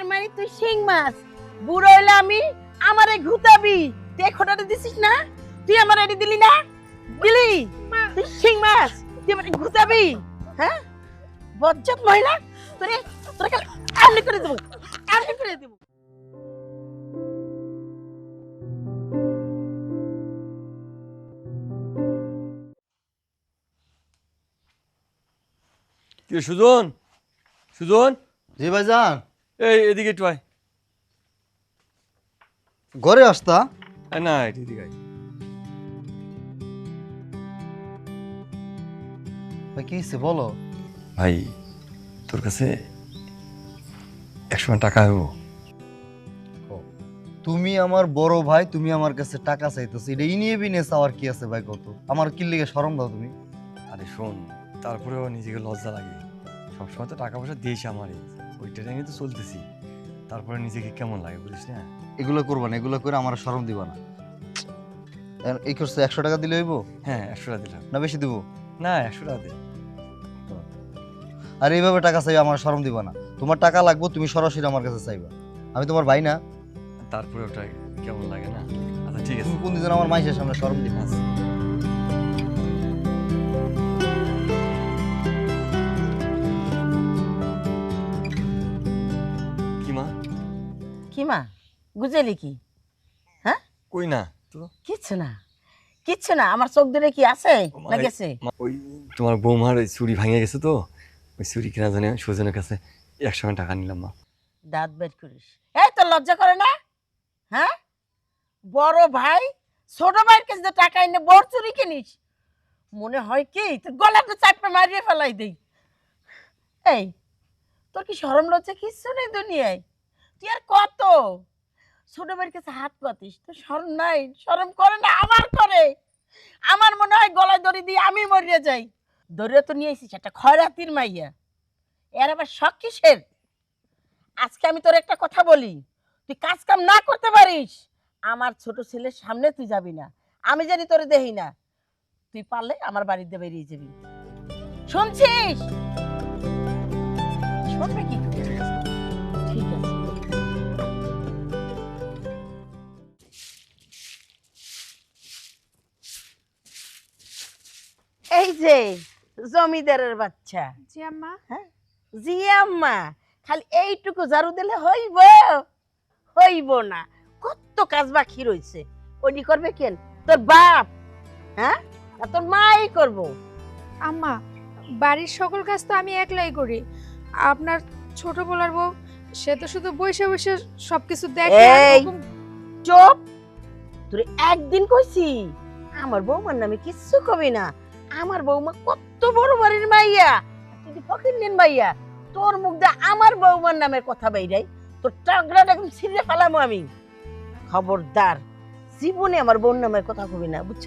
তার মানে তুই শিং মাছ। বুড়ো হইলে আমি আমারে ঘুতাবি। তুই খোটাটা দিছিস না? তুই আমার এটি দিলি না? দিলি? তুই শিং মাছ। তুই আমার ঘুতাবি। হ্যাঁ? বজ্জাত মহিলা তোরে তোরে কাল আমনি করে দেবো? আমনি করে দেবো। কি সুজন? সুজন? জি ভাইজান। এই এদিকে একটু আয়। ঘরে আসতা না এদিকে আয়। ভাই কি হয়েছে বলো? ভাই তোর কাছে একশো টাকা হইব। তুমি আমার বড় ভাই তুমি আমার কাছে টাকা চাইতেছো। এটা ই নিয়ে বিনে চাওয়ার কি আছে ভাই কত? আমার কি লিগে শরম দাও তুমি? আরে শোন তারপরেও নিজেকে লজ্জা লাগে। সবসময় তো টাকা পয়সা দিয়েছে আমারই। ওইটা নিয়ে তো চলতেছি। তারপরে নিজেকে কেমন লাগে বুঝিস না? এগুলো করবা না এগুলো করে আমার শরম দিবা না এই করছে একশো টাকা দিলে হইব? হ্যাঁ একশো টাকা দিলাম। না বেশি দিব? না একশো টাকা দে আর এইভাবে টাকা চাইবে আমার শরম দিবা না তোমার টাকা লাগবে তুমি সরাসরি আমার কাছে চাইবা। আমি তোমার ভাই না। তারপরে ওটা কেমন লাগে না? আচ্ছা ঠিক আছে। কোন দিন আমার মাইসের সামনে শরম দিবা। আচ্ছা। মা বুঝেলি কি? হ্যাঁ? কই না? তো কিচ্ছু না। কিচ্ছু না আমার চোখ ধরে কি আছে? না গেছে? ওই তোমার বৌমার ওই চুরি ভাঙে গেছে তো? ওই চুরি কেনা জানে সুজনের কাছে একশো টাকা নিলাম মা। দাঁত বের করিস। এই তোর লজ্জা করে না? হ্যাঁ? বড় ভাই ছোট ভাইয়ের কাছে টাকা এনে বড় চুরি কিনিস মনে হয় কি তোর গলাটা চাপে মারিয়ে ফেলাই দেই। এই তোর কি সরম লজ্জা? কিচ্ছু নেই দুনিয়ায়। তুই আর কত? ছোট ভাইয়ের কাছে হাত পাতিস তো সরম নাই? সরম করে না আমার করে। আমার মনে হয় গলায় দড়ি দিয়ে আমি মরিয়ে যাই। দড়িয়ে তো নিয়ে এসেছিস একটা খয়রাতির মাইয়া। এর আবার শখ কিসের? আজকে আমি তোর একটা কথা বলি। তুই কাজ কাম না করতে পারিস, আমার ছোট ছেলের সামনে তুই যাবি না। আমি জানি তোরে দেহি না। তুই পারলে আমার বাড়িতে বেরিয়ে যাবি। শুনছিস? শুনবে কি এই যে জমিদারের বাচ্চা। জি আম্মা জি আম্মা খালি এইটুকু ঝাড়ু দিলে হইব? হইব না। কত কাজ বাকি রইছে। ওডি করবে কেন? তোর বাপ হ্যাঁ? আর তোর মাই করব। আম্মা বাড়ির সকল কাজ তো আমি একলাই করি। আপনার ছোট বলার বউ সে তো শুধু বসে বসে সবকিছু দেখে এই! চুপ! তুই একদিন কইছি আমার বৌমার নামে কিচ্ছু কবি না। আমার বৌমা কত বড় বাড়ির মাইয়া। তুই ফকির নিন মাইয়া? তোর মুখ দিয়ে আমার বৌমার নামের কথা বাইরাই তোর টাকরাটা একদম ছিঁড়ে ফেলামো আমি। খবরদার জীবনে আমার বোন নামের কথা কবি না বুঝছ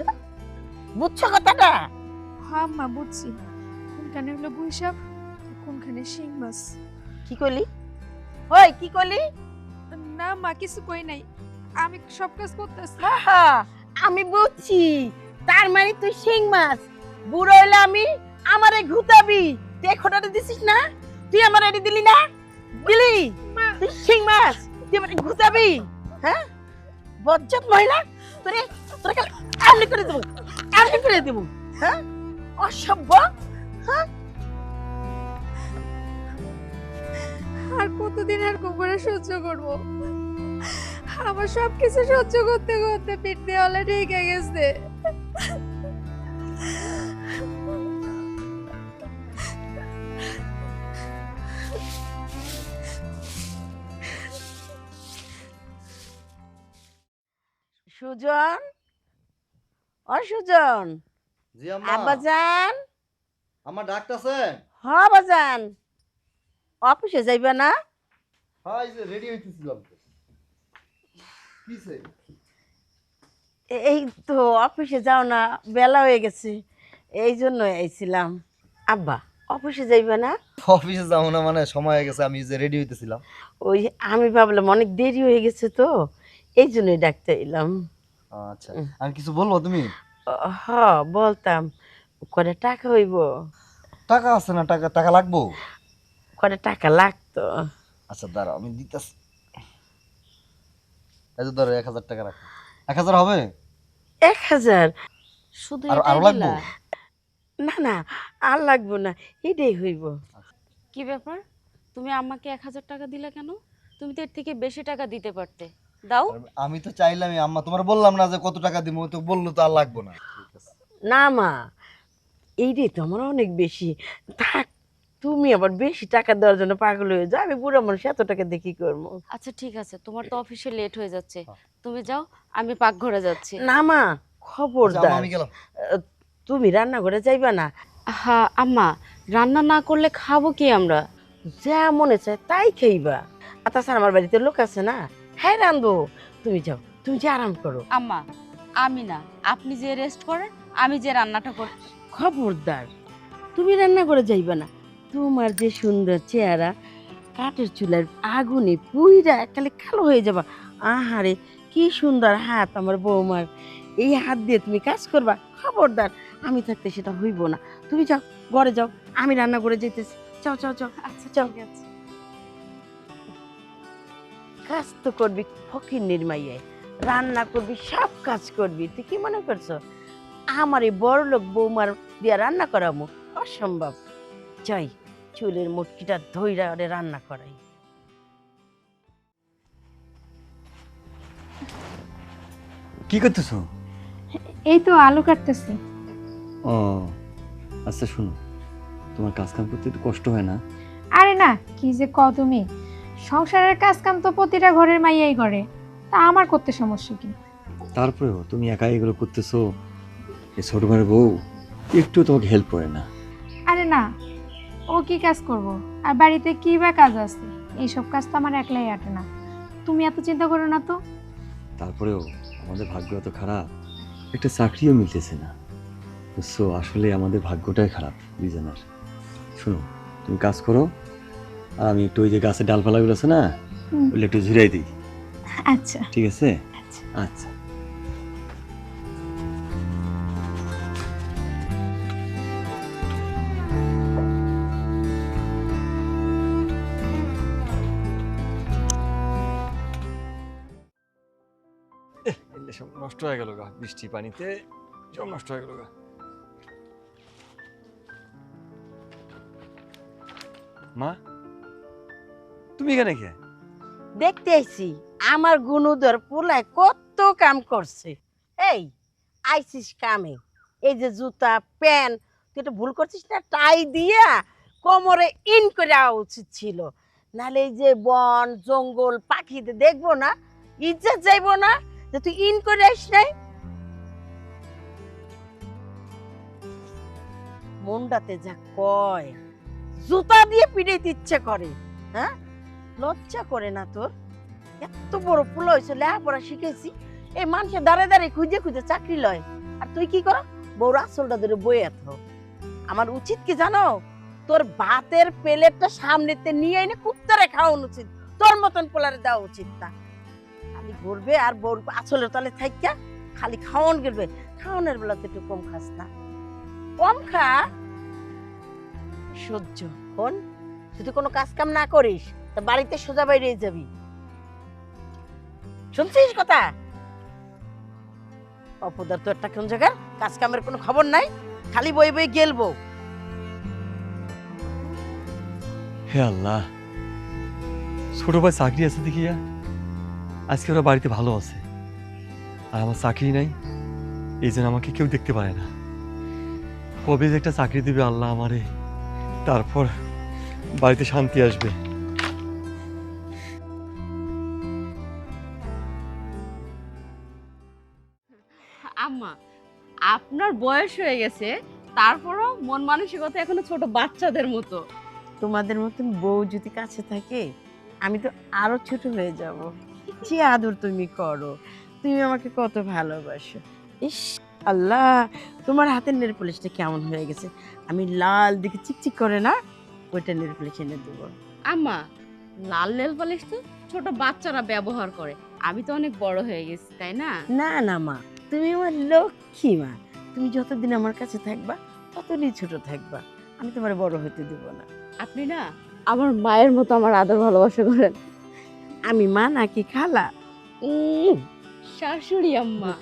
বুঝছ কথাটা? হ্যাঁ আম্মা বুঝছি। কোনখানে হলো বৈশাখ কোনখানে শিং মাছ। কি কইলি? ওই কি কইলি? না মা কিছু কই নাই। আমি সব কাজ করতেছি। আমি বুঝছি। তার মানে তুই শিং মাছ। বুড়ো হইলে আমি আমারে ঘুতাবি। তুই এই খোটাটা দিছিস না? তুই আমার এটি দিলি না? দিলি? তুই শিং মাছ। তুই আমারে ঘুতাবি। হ্যাঁ? বজ্জাত মহিলা তোরে তোরে কাল আমনি করে দেবো। আমনি করে দেবো। হ্যাঁ? অসভ্য। হ্যাঁ? আর কতদিন আর গোবরে সহ্য করব? আমার সব কিছু সহ্য করতে করতে পিঠ দেওয়ালে ঢেকে গেছে। সুজন? ও সুজন। জি আম্মা। আব্বাজান? আমার ডাক্তার আছে হ বাজান অফিসে যাইবে না? হ্যাঁ যে রেডি হইতেছিলাম কিসে? এই তো অফিসে যাও না বেলা হয়ে গেছে। এই জন্য আইছিলাম। আব্বা অফিসে যাইবে না? অফিসে যাব না মানে সময় হয়ে গেছে আমি যে রেডি হইতেছিলাম। ওই আমি ভাবলাম অনেক দেরি হয়ে গেছে তো এই জন্যই ডাকতে এলাম। আচ্ছা। আমি কিছু বলব তুমি? হ বলতাম। কটা টাকা হইব? টাকা আছে না টাকা টাকা লাগবো? কটা টাকা লাগতো? আচ্ছা দাঁড়াও আমি দিতেছি। এই যে ধরো এক হাজার টাকা রাখো। এক হাজার হবে? এক হাজার? শুধু আর আরও লাগবে? না না আর লাগবো না এটাই হইব। কি ব্যাপার? তুমি আমাকে এক হাজার টাকা দিলে কেন? তুমি তো এর থেকে বেশি টাকা দিতে পারতে। দাও। আমি তো চাইলামই আম্মা তোমার বললাম না যে কত টাকা দিব তো বলল তো আর লাগবে না। না মা এইটাই তো আমার অনেক বেশি থাক তুমি আবার বেশি টাকা দেওয়ার জন্য পাগল হয়ে যাও আমি বুড়ো মানুষ এত টাকা দেখি করব? আচ্ছা ঠিক আছে তোমার তো অফিসে লেট হয়ে যাচ্ছে। তুমি যাও আমি পাকঘরে যাচ্ছি। না মা আচ্ছা, আমি তুমি রান্নাঘরে যাইবা না? হ্যাঁ আম্মা রান্না না করলে খাব কি আমরা? যা মনে চায় তাই খাইবা। আর তাছাড়া আমার বাড়িতে লোক আছে না? হ্যাঁ রান্ধবো তুমি যাও তুমি যে আরাম করো। আম্মা আমি না আপনি যে রেস্ট করেন আমি যে রান্নাটা করি খবরদার তুমি রান্না করে যাইবা না। তোমার যে সুন্দর চেহারা কাঠের চুলার আগুনে পুইরা একালে কালো হয়ে যাবা। আহারে কি সুন্দর হাত আমার বৌমার। এই হাত দিয়ে তুমি কাজ করবা খবরদার। আমি থাকতে সেটা হইব না। তুমি যাও ঘরে যাও আমি রান্না করে যেতেছি যাও যাও যাও। আচ্ছা যাও। কাজ তো করবি ফকির নির্মাইয়ে রান্না করবি সব কাজ করবি। তুই কি মনে করছ? আমার এই বড় লোক বৌমার দিয়া রান্না করামো? অসম্ভব। চাই চুলের মুটকিটা ধইরা ওরে রান্না করাই। কি করতেছো? এই তো আলু কাটতেছি। ও আচ্ছা শোনো। তোমার কাজ কাম করতে একটু কষ্ট হয় না? আরে না কি যে ক তুমি? সংসারের কাজ কাম তো প্রতিটা ঘরের মাইয়াই করে। তা আমার করতে সমস্যা কি? তারপরেও তুমি একা এগুলো করতেছো? এই ছোট ভাইয়ের বউ একটু তোমাকে হেল্প করে না। আরে না ও কি কাজ করব? আর বাড়িতে কি বা কাজ আছে? এইসব কাজ তো আমার একলাই আটে না। তুমি এত চিন্তা করো না তো। তারপরেও আমাদের ভাগ্য এত খারাপ একটা চাকরিও মিলতেছে না। বুঝছ আসলে আমাদের ভাগ্যটাই খারাপ দুজনের শোনো তুমি কাজ করো আমি একটু ওই যে গাছের ডালপালাগুলো আছে না। ওগুলো একটু ঝুরাই দিই। আচ্ছা। ঠিক আছে? আচ্ছা। আচ্ছা। সব নষ্ট হয়ে গেল গা বৃষ্টি পানিতে সব নষ্ট হয়ে গেল গা। মা? তুমি এখানে কে? দেখতে আইছি, আমার গুণুদর পোলায় কত কাম করছে। এই, আইছিস কামে? এই যে জুতা প্যান্ট তুই এটা ভুল করছিস না? টাই দিয়া কোমরে ইন করে উচিত ছিল। নাহলে এই যে বন, জঙ্গল পাখিতে দেখব না, ইজ্জত যাইবো না যে তুই ইন করে আইস নাই? মনটাতে যা কয়, জুতা দিয়ে পিড়াইতে ইচ্ছে করে হ্যাঁ? লজ্জা করে না তোর? এত বড় পুলো হয়েছে, লেখাপড়া শিখেছি। এই মানুষের দাঁড়ে দাঁড়িয়ে খুঁজে খুঁজে চাকরি লয়। আর তুই কি কর? বউর আসলটা ধরে বই এত আমার উচিত কি জানো? তোর ভাতের প্লেটটা সামনেতে নিয়ে এনে কুত্তারে খাওয়ানো উচিত। তোর মতন পোলারে দেওয়া উচিত না। খালি ঘুরবে আর বউর আসলের তলে থাইকা, খালি খাওয়ান গেলবে খাওয়ানোর বেলা তো একটু কম খাস না। কম খা। সহ্য হন তো কোনো কাজ কাম না করিস তা বাড়িতে সোজা বাইরে যাবি। শুনছিস কথা? অপদার তো একটা কোন জায়গার? কাজ কামের কোনো খবর নাই, খালি বই বই গেলবো। হে আল্লাহ, ছোট ভাই চাকরি আছে দেখিয়া আজকে ওরা বাড়িতে ভালো আছে। আর আমার চাকরি নাই, এই জন্য আমাকে কেউ দেখতে পারে না। কবে যে একটা চাকরি দিবে আল্লাহ আমারে, তারপর বাড়িতে শান্তি আসবে। আম্মা আপনার বয়স হয়ে গেছে তারপরও মন মানসিকতা এখনও ছোট বাচ্চাদের মতো। তোমাদের মতন বউ যদি কাছে থাকে আমি তো আরও ছোট হয়ে যাব। যে আদর তুমি করো তুমি আমাকে কত ভালোবাসো। ইস আল্লাহ তোমার হাতের নেল পলিশটা কেমন হয়ে গেছে? আমি লাল দিকে চিকচিক করে না ওইটা নেল পলিশ এনে দেবো। আম্মা লাল নেল পলিশ তো ছোট বাচ্চারা ব্যবহার করে। আমি তো অনেক বড় হয়ে গেছি তাই না? না না মা। তুমি আমার লক্ষ্মী মা। তুমি যতদিন আমার কাছে থাকবা ততদিন ছোট থাকবা। আমি তোমার বড় হতে দেবো না। আপনি না আমার মায়ের মতো আমার আদর ভালোবাসা করেন। আমি মা নাকি খালা? উম, শাশুড়ি আম্মা।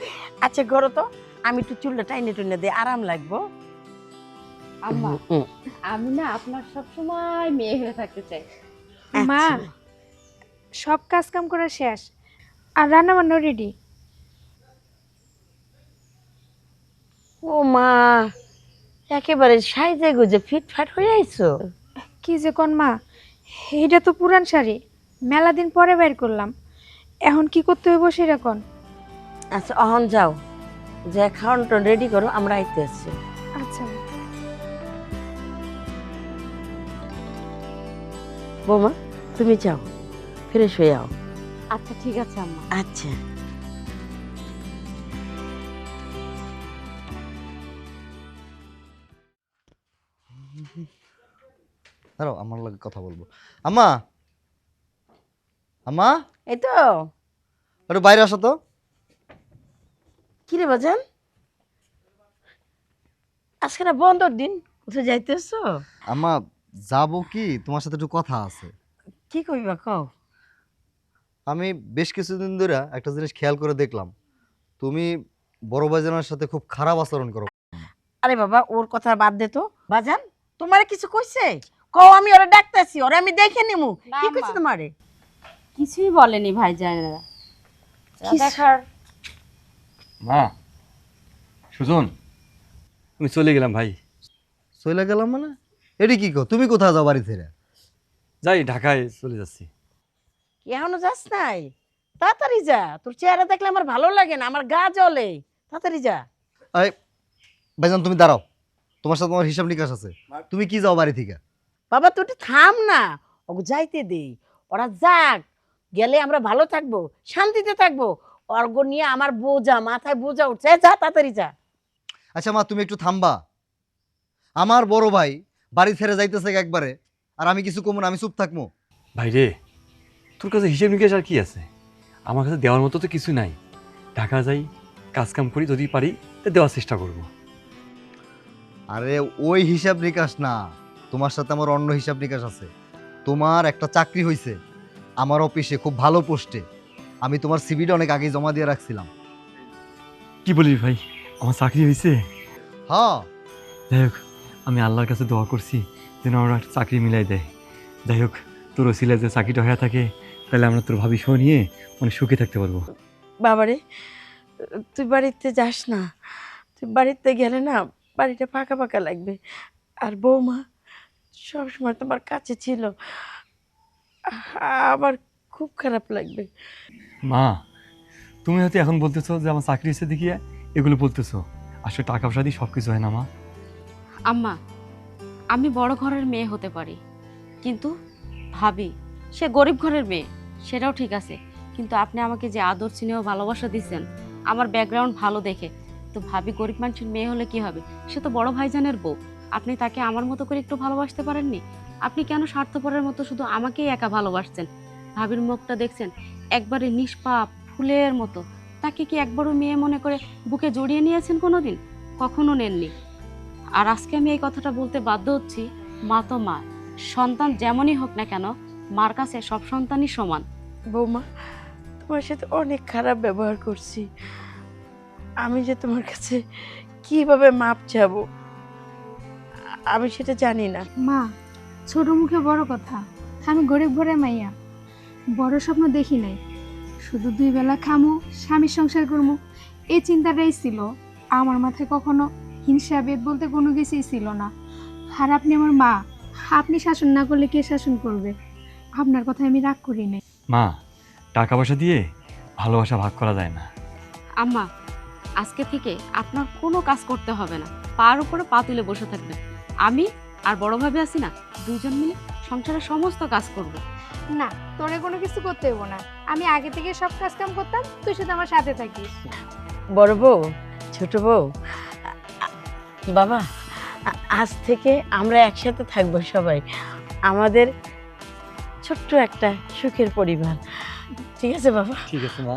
আচ্ছা ঘর তো। আমি একটু চুলটা টাইনে টুনে দিয়ে আরাম লাগবো। আম্মা হুম, আমি না আপনার সব সময় মেয়ে হয়ে থাকতে চাই। মা আচ্ছা। সব কাজ কাম করা শেষ। আর রান্না বান্না রেডি ও মা একেবারে সাইজে গুজে ফিটফাট হয়ে আইছো। কি যে কোন মা এইটা তো পুরান শাড়ি মেলা দিন পরে বের করলাম। এখন কি করতে হইব সেটা কোন? আচ্ছা অহন যাও। যে খাওয়ানটা রেডি করো আমরা আইতে আসছি। আচ্ছা। বৌমা তুমি যাও ফ্রেশ হয়ে যাও আচ্ছা ঠিক আছে আম্মা। আচ্ছা। দাঁড়াও আমার লাগে কথা বলব। আম্মা! আম্মা! এই তো। একটু বাইরে আসো তো। কি রে বাজান? আজকে না বন্ধর দিন কোথায় যাইতেছো? আম্মা যাব কি? তোমার সাথে একটু কথা আছে। কি কইবা কও। আমি বেশ কিছুদিন ধরে একটা জিনিস খেয়াল করে দেখলাম। তুমি বড় ভাইজানের সাথে খুব খারাপ আচরণ করো। আরে বাবা ওর কথা বাদ দে তো। বাজান তোমারে কিছু কইছে? কও আমি ওরা ডাকতেছি ওরা আমি দেখে নিমু। না, কি কইছে মা। তোমারে? কিছুই বলেনি ভাই জানেরা কি দেখার মা সুজন আমি চলে গেলাম ভাই। চলে গেলাম মানে? এটি কি কো তুমি কোথায় যাও বাড়ি থেকে যাই ঢাকায় চলে যাচ্ছি। কি এখনও যাস নাই? তাড়াতাড়ি যা তোর চেহারা দেখলে আমার ভালো লাগে না আমার গা জ্বলে। তাড়াতাড়ি যা। এই ভাইজান তুমি দাঁড়াও। তোমার সাথে তোমার হিসাব নিকাশ আছে। তুমি কি যাও বাড়ি থেকে? বাবা তুই একটু থাম না ওকে যাইতে দে ওরা যাক গেলে আমরা ভালো থাকব শান্তিতে থাকব। অর্গ নিয়ে আমার বোঝা মাথায় বোঝা উঠছে যা তাড়াতাড়ি যা। আচ্ছা মা তুমি একটু থামবা। আমার বড় ভাই বাড়ি ছেড়ে যাইতেছে একবারে আর আমি কিছু কমু না আমি চুপ থাকব ভাই রে তোর কাছে হিসেব নিকেশ আর কি আছে? আমার কাছে দেওয়ার মতো তো কিছু নাই। ঢাকা যাই কাজ কাম করি যদি পারি তা দেওয়ার চেষ্টা করব। আরে ওই হিসাব নিকাশ না। তোমার সাথে আমার অন্য হিসাব নিকাশ আছে। তোমার একটা চাকরি হয়েছে আমার অফিসে খুব ভালো পোস্টে। আমি তোমার সিভিটা অনেক আগেই জমা দিয়ে রাখছিলাম। কি বলিস ভাই? আমার চাকরি হয়েছে হ্যাঁ। যাই হোক আমি আল্লাহর কাছে দোয়া করছি যেন আমরা একটা চাকরি মিলাই দেয়। যাই হোক তোর ওসিলা যে চাকরিটা হয়ে থাকে তাহলে আমরা তোর ভাবি সহ নিয়ে অনেক সুখে থাকতে পারব। বাবারে তুই বাড়িতে যাস না। তুই বাড়িতে গেলে না বাড়িটা ফাঁকা ফাঁকা লাগবে। আর বৌমা সবসময় তোমার কাছে ছিল। আমার খুব খারাপ লাগবে। মা তুমি হয়তো এখন বলতেছো যে আমার চাকরি হচ্ছে দেখিয়ে এগুলো বলতেছো। আসলে টাকা পয়সা দিয়ে সব কিছু হয় না মা। আম্মা আমি বড় ঘরের মেয়ে হতে পারি। কিন্তু ভাবি সে গরিব ঘরের মেয়ে সেটাও ঠিক আছে। কিন্তু আপনি আমাকে যে আদর স্নেহ ভালোবাসা দিচ্ছেন আমার ব্যাকগ্রাউন্ড ভালো দেখে তো ভাবি গরিব মানুষের মেয়ে হলে কি হবে? সে তো বড় ভাইজানের বউ। আপনি তাকে আমার মতো করে একটু ভালোবাসতে পারেননি? আপনি কেন স্বার্থপরের মতো শুধু আমাকেই একা ভালোবাসছেন? ভাবির মুখটা দেখছেন, একবারে নিষ্পাপ, ফুলের মতো। তাকে কি একবারও মেয়ে মনে করে বুকে জড়িয়ে নিয়েছেন কোনো দিন কখনো নেননি। আর আজকে আমি এই কথাটা বলতে বাধ্য হচ্ছি, মা তো মা। সন্তান যেমনই হোক না কেন, মার কাছে সব সন্তানই সমান। বৌমা, তোমার সাথে অনেক খারাপ ব্যবহার করছি। আমি যে তোমার কাছে কীভাবে মাপ চাবো? আমি সেটা জানি না। মা ছোট মুখে বড় কথা। আমি গরিব ঘরে মাইয়া। বড় স্বপ্ন দেখি নাই। শুধু দুই বেলা খামু স্বামীর সংসার করমু। এই চিন্তাটাই ছিল। আমার মাথায় কখনো হিংসা বেদ বলতে কোনো কিছুই ছিল না। আর আপনি আমার মা। আপনি শাসন না করলে কে শাসন করবে? আপনার কথা আমি রাগ করি নাই। মা টাকা পয়সা দিয়ে ভালোবাসা ভাগ করা যায় না। আম্মা আজকে থেকে আপনার কোনো কাজ করতে হবে না। পার উপরে পা তুলে বসে থাকবেন। আমি আর বড় ভাবে আছি না দুইজন মিলে সংসারের সমস্ত কাজ করব। না তোরে কোনো কিছু করতে হইব না। আমি আগে থেকে সব কাজ কাম করতাম তুই শুধু আমার সাথে থাকিস। বড় বউ ছোট বউ বাবা আজ থেকে আমরা একসাথে থাকব সবাই। আমাদের ছোট্ট একটা সুখের পরিবার। ঠিক আছে বাবা? ঠিক আছে মা।